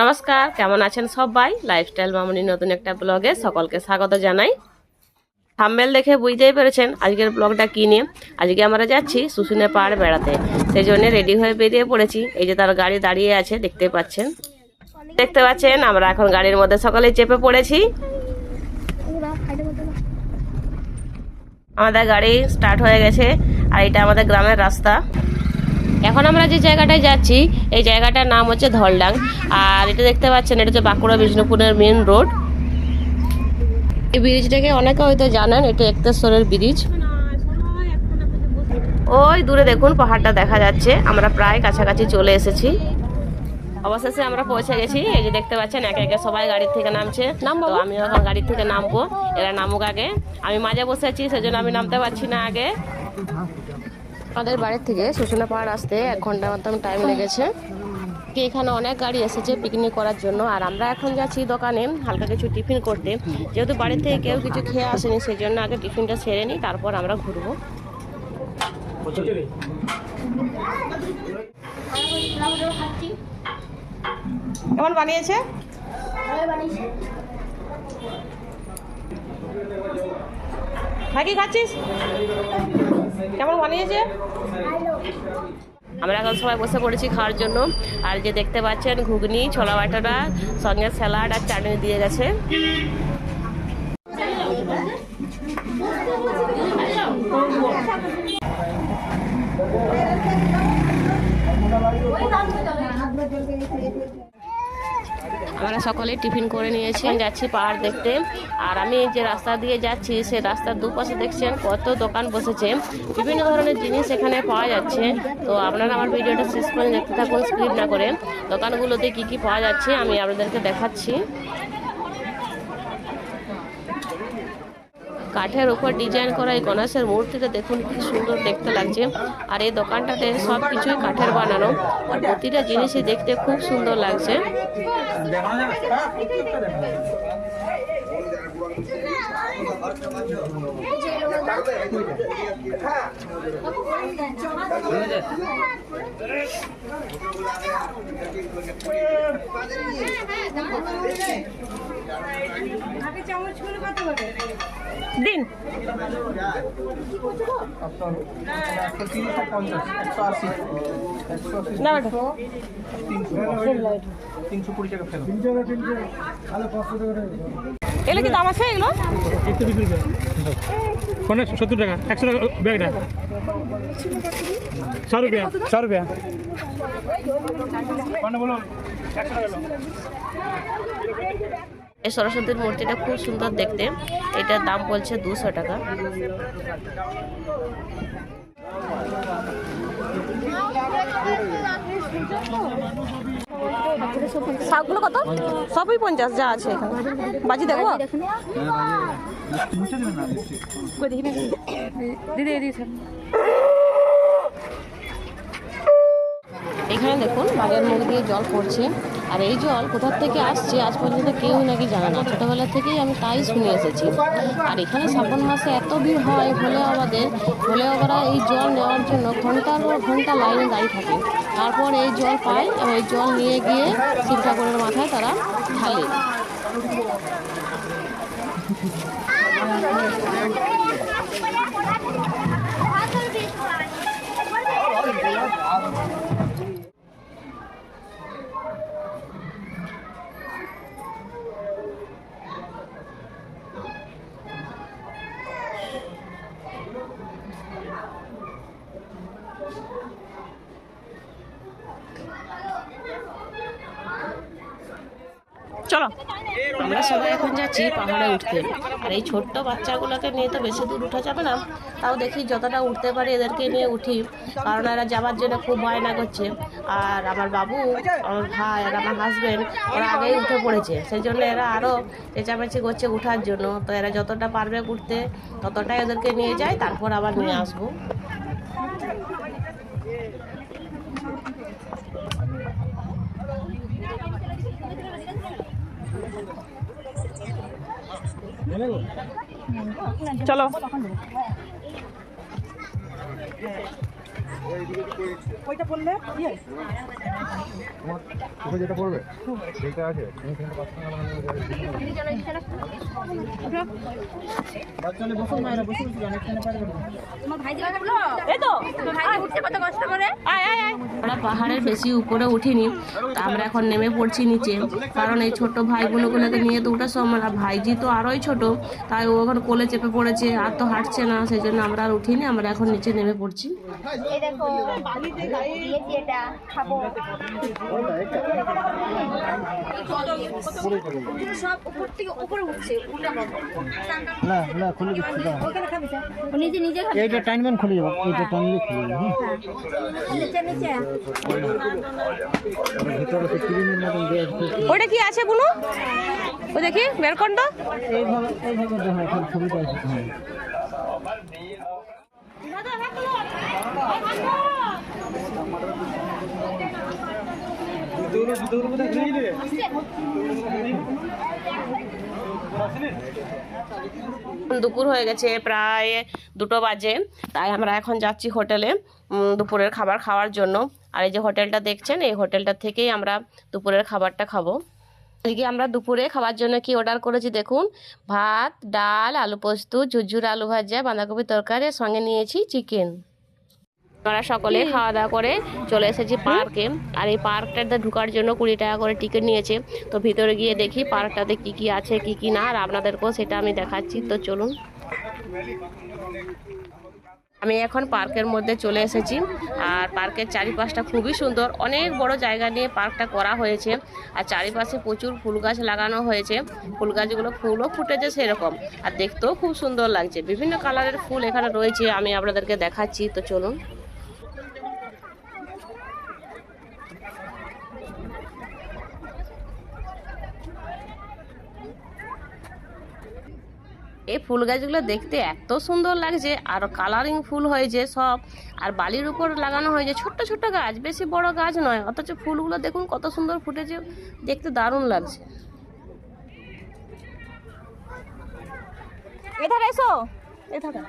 নমস্কার, কেমন আছেন সবাই? লাইফস্টাইল মামনি নতুন একটা ব্লগে সকলকে স্বাগত জানাই। থাম্বেল দেখে বুঝতেই পেরেছেন আজকের ব্লগটা কি নিয়ে। আজকে আমরা যাচ্ছি শুশুনে পাহাড় বেড়াতে। সেই জন্য রেডি হয়ে বেরিয়ে পড়েছি। এই যে তার গাড়ি দাঁড়িয়ে আছে, দেখতে পাচ্ছেন? দেখতে পাচ্ছেন, আমরা এখন গাড়ির মধ্যে সকালে চেপে পড়েছি। আমাদের গাড়ি স্টার্ট হয়ে গেছে, আর এটা আমাদের গ্রামের রাস্তা। এখন আমরা যে জায়গাটায় যাচ্ছি এই জায়গাটার নাম হচ্ছে ধলডাং। আর এটা দেখতে পাচ্ছেন এটা হচ্ছে বাঁকুড়া বিষ্ণুপুরের মেন রোড। এই ব্রিজটাকে অনেকে হয়তো জানেন এটা একতেশ্বরের ব্রিজ। ওই দূরে দেখুন পাহাড়টা দেখা যাচ্ছে। আমরা প্রায় কাছাকাছি চলে এসেছি। অবশেষে আমরা পৌঁছে গেছি। এই যে দেখতে পাচ্ছেন একে একে সবাই গাড়ির থেকে নামছে। নামবো? আমি এখন গাড়ির থেকে নামবো। এরা নামুক আগে। আমি মাঝে বসে আছি সেজন্য আমি নামতে পারছি না আগে। আমাদের বাড়ির থেকে শুশুনা পাহাড় আসতে এক ঘণ্টার মতন টাইম লেগেছে। কি এখানে অনেক গাড়ি এসেছে পিকনিক করার জন্য। আর আমরা এখন যাচ্ছি দোকানে, হালকা কিছু টিফিন করতে। যেহেতু বাড়ি থেকে কেউ কিছু খেয়ে আসেনি সেই জন্য আগে টিফিনটা সেরে নিই, তারপর আমরা ঘুরবো। কেমন বানিয়েছে? খাচ্ছিস? কেমন বানিয়েছে? আমরা এখন সবাই বসে পড়েছি খাওয়ার জন্য। আর যে দেখতে পাচ্ছেন, ঘুগনি, ছোলা বাটাটা সঙ্গে স্যালাড আর চাটনি দিয়ে গেছে। সকলে টিফিন করে নিয়েছি। যাচ্ছি পাহাড় দেখতে। আর আমি যে রাস্তা দিয়ে যাচ্ছি, সে রাস্তার দুপাশে দেখছেন কত দোকান বসেছে। বিভিন্ন ধরনের জিনিস এখানে পাওয়া যাচ্ছে। তো আপনারা আমার ভিডিওটা শেষ করে দেখতে থাকুন স্ক্রিপ না করে। দোকানগুলোতে কি কি পাওয়া যাচ্ছে, আমি আপনাদেরকে দেখাচ্ছি। কাঠের উপর ডিজাইন করা এই গণেশের মূর্তিটা দেখুন কি সুন্দর দেখতে লাগছে। আর এই দোকানটাতে সব কিছুই কাঠের বানানো। আর প্রতিটা জিনিসই দেখতে খুব সুন্দর লাগছে। দিন। এগুলো কি দাম আছে এগুলো? সত্তর টাকা একশো টাকা ব্যাগটা। ছ রুপিয়া ছ রুপিয়া। কোনে বলো একশো টাকা এই সরস্বতীর মূর্তিটা খুব সুন্দর দেখতে। এটার দাম বলছে দুশো টাকা। শাকগুলো কত? সবই পঞ্চাশ যা আছে বাজি দেখো। না দিদি দিদি। এখানে দেখুন বাঘের মুখ দিয়ে জল পড়ছে। আর এই জল কোথার থেকে আসছে আজ পর্যন্ত কেউ নাকি জানে না। ছোটোবেলা থেকেই আমি তাই শুনে এসেছি। আর এখানে শ্রাবণ মাসে এত ভিড় হয় হলে আমাদের হলে ওরা এই জল নেওয়ার জন্য ঘণ্টার পর ঘণ্টা লাইনে দাঁড়িয়ে থাকে। তারপর এই জল পায় এবং এই জল নিয়ে গিয়ে শিব মাথায় তারা ঢালে। চলো। আমরা সবাই এখন যাচ্ছি পাহাড়ে উঠতে। আর এই ছোট্ট বাচ্চাগুলোকে নিয়ে তো বেশি দূর উঠা যাবে না। তাও দেখি যতটা উঠতে পারি এদেরকে নিয়ে উঠি। কারণ এরা যাওয়ার জন্য খুব বায়না করছে। আর আমার বাবু, আমার ভাই আর আমার হাজবেন্ড ওরা আগেই উঠে পড়েছে। সেই জন্য এরা আরও চেঁচামেচি করছে উঠার জন্য। তো এরা যতটা পারবে উঠতে, ততটাই এদেরকে নিয়ে যায় তারপর আবার নিয়ে আসব। চলো। ওইটা বললে কোথায় যেটা পড়বে সেইটা আছে তুমি বাচ্চালে বসে বসে আমরা পাহাড়ের বেশি উপরে উঠিনি তা আমরা এখন নেমে পড়ছি নিচে কারণ এই ছোট ভাইগুলোগুলোকে নিয়ে তো ওঠার সময় আর ভাইজি তো আরোই ছোট তাই ও এখন কোলে চেপে পড়েছে আর তো হাঁটছে না সেই জন্য আমরা আর উঠিনি আমরা এখন নিচে নেমে পড়ছি এই দেখো দিয়েছি এটা খাব সব উপর থেকে উপরে উঠছে না না খুলে দিচ্ছি দাও ওখানে খাবি স্যার। ও নিজে নিজে এইটা খুলে যাব খুলে যাবে। ওটা কি আছে বুনু? ও দেখি বের কর তো এইভাবে এইভাবে দেখো এখানে ছবিটা আছে হ্যাঁ। দুপুর হয়ে গেছে, প্রায় দুটো বাজে। তাই আমরা এখন যাচ্ছি হোটেলে দুপুরের খাবার খাওয়ার জন্য। আর এই যে হোটেলটা দেখছেন, এই হোটেলটা থেকেই আমরা দুপুরের খাবারটা খাব। এদিকে আমরা দুপুরে খাওয়ার জন্য কি অর্ডার করেছি দেখুন? ভাত, ডাল, আলু পোস্ত, ঝুরঝুর আলু ভাজা বাঁধাকপি তরকারি সঙ্গে নিয়েছি চিকেন আমরা সকলে খাওয়া দাওয়া করে চলে এসেছি পার্কে। আর এই পার্কটাতে ঢোকার জন্য কুড়ি টাকা করে টিকিট নিয়েছে। তো ভিতরে গিয়ে দেখি পার্কটাতে কি কি আছে কি কি না আর আপনাদেরকেও সেটা আমি দেখাচ্ছি। তো চলুন। আমি এখন পার্কের মধ্যে চলে এসেছি। আর পার্কের চারিপাশটা খুবই সুন্দর। অনেক বড় জায়গা নিয়ে পার্কটা করা হয়েছে। আর চারিপাশে প্রচুর ফুল গাছ লাগানো হয়েছে। ফুল গাছগুলো ফুলও ফুটেছে সেরকম। আর দেখতেও খুব সুন্দর লাগছে। বিভিন্ন কালারের ফুল এখানে রয়েছে। আমি আপনাদেরকে দেখাচ্ছি। তো চলুন। এই ফুল গাছগুলো দেখতে এত সুন্দর লাগছে আর কালারিং ফুল হয়েছে সব আর বালির উপর লাগানো হয়েছে ছোট্ট ছোট্ট গাছ বেশি বড় গাছ নয় অথচ ফুলগুলো দেখুন কত সুন্দর ফুটেছে দেখতে দারুণ লাগছে। এধারে এসো। এধারে।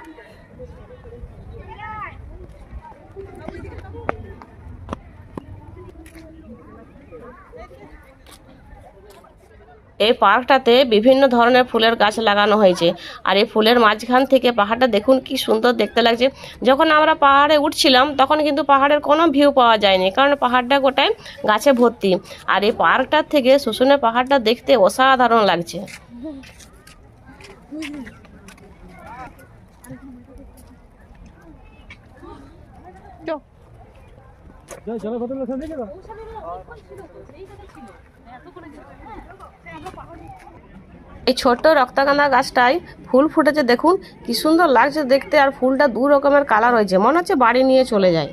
এই পার্কটাতে বিভিন্ন ধরনের ফুলের গাছ লাগানো হয়েছে। আর এই ফুলের মাঝখান থেকে পাহাড়টা দেখুন কি সুন্দর দেখতে লাগছে। যখন আমরা পাহাড়ে উঠছিলাম তখন কিন্তু পাহাড়ের কোনো ভিউ পাওয়া যায়নি কারণ পাহাড়টা গোটায় গাছে ভর্তি। আর এই পার্কটার থেকে শুশুনে পাহাড়টা দেখতে অসাধারণ লাগছে। চলো। কত লোক সামনে এই ছোট্ট রক্তগাঁদা গাছটায় ফুল ফুটেছে, দেখুন। কি সুন্দর লাগছে দেখতে, আর ফুলটা দু রকমের কালার হয়েছে। মনে হচ্ছে বাড়ি নিয়ে চলে যায়।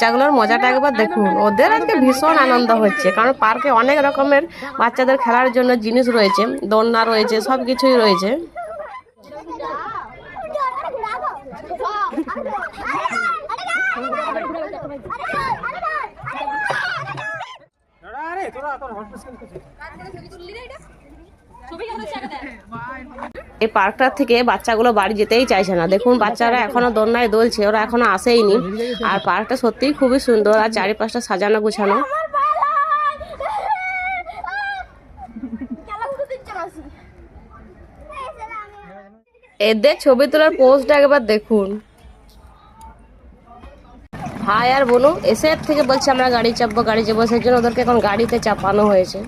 বাচ্চাগুলোর মজাটা একবার দেখুন। ওদের আজকে ভীষণ আনন্দ হচ্ছে, কারণ পার্কে অনেক রকমের বাচ্চাদের খেলার জন্য জিনিস রয়েছে, দোলনা রয়েছে সব কিছুই রয়েছে আরে তোরা তোর হসপিটাল করছিস এই পার্কটার থেকে বাচ্চাগুলো বাড়ি যেতেই চাইছে না। দেখুন, বাচ্চারা এখনও দোলনায় দোলছে, ওরা এখনও আসেইনি। আর পার্কটা সত্যিই খুবই সুন্দর, আর চারিপাশটা সাজানো গুছানো। এদের ছবি তোলার পোস্টটা একবার দেখুন। ভাই আর বোনু এসে থেকে বলছে আমরা গাড়ি চাপবো গাড়ি চাপবো সেই জন্য ওদেরকে এখন গাড়িতে চাপানো হয়েছে।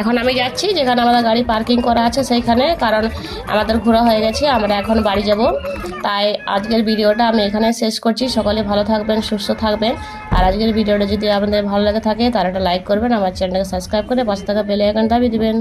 এখন আমি যাচ্ছি, যেখানে আমাদের গাড়ি পার্কিং করা আছে সেইখানে, কারণ আমাদের ঘোরা হয়ে গেছে, আমরা এখন বাড়ি যাব। তাই আজকের ভিডিওটা আমি এখানে শেষ করছি। সকলে ভালো থাকবেন, সুস্থ থাকবেন। আর আজকের ভিডিওটা যদি আপনাদের ভালো লাগে থাকে, তাহলে একটা লাইক করবেন, আমার চ্যানেলটাকে সাবস্ক্রাইব করে পাশে থাকা বেলে এখন দাবি দিবেন।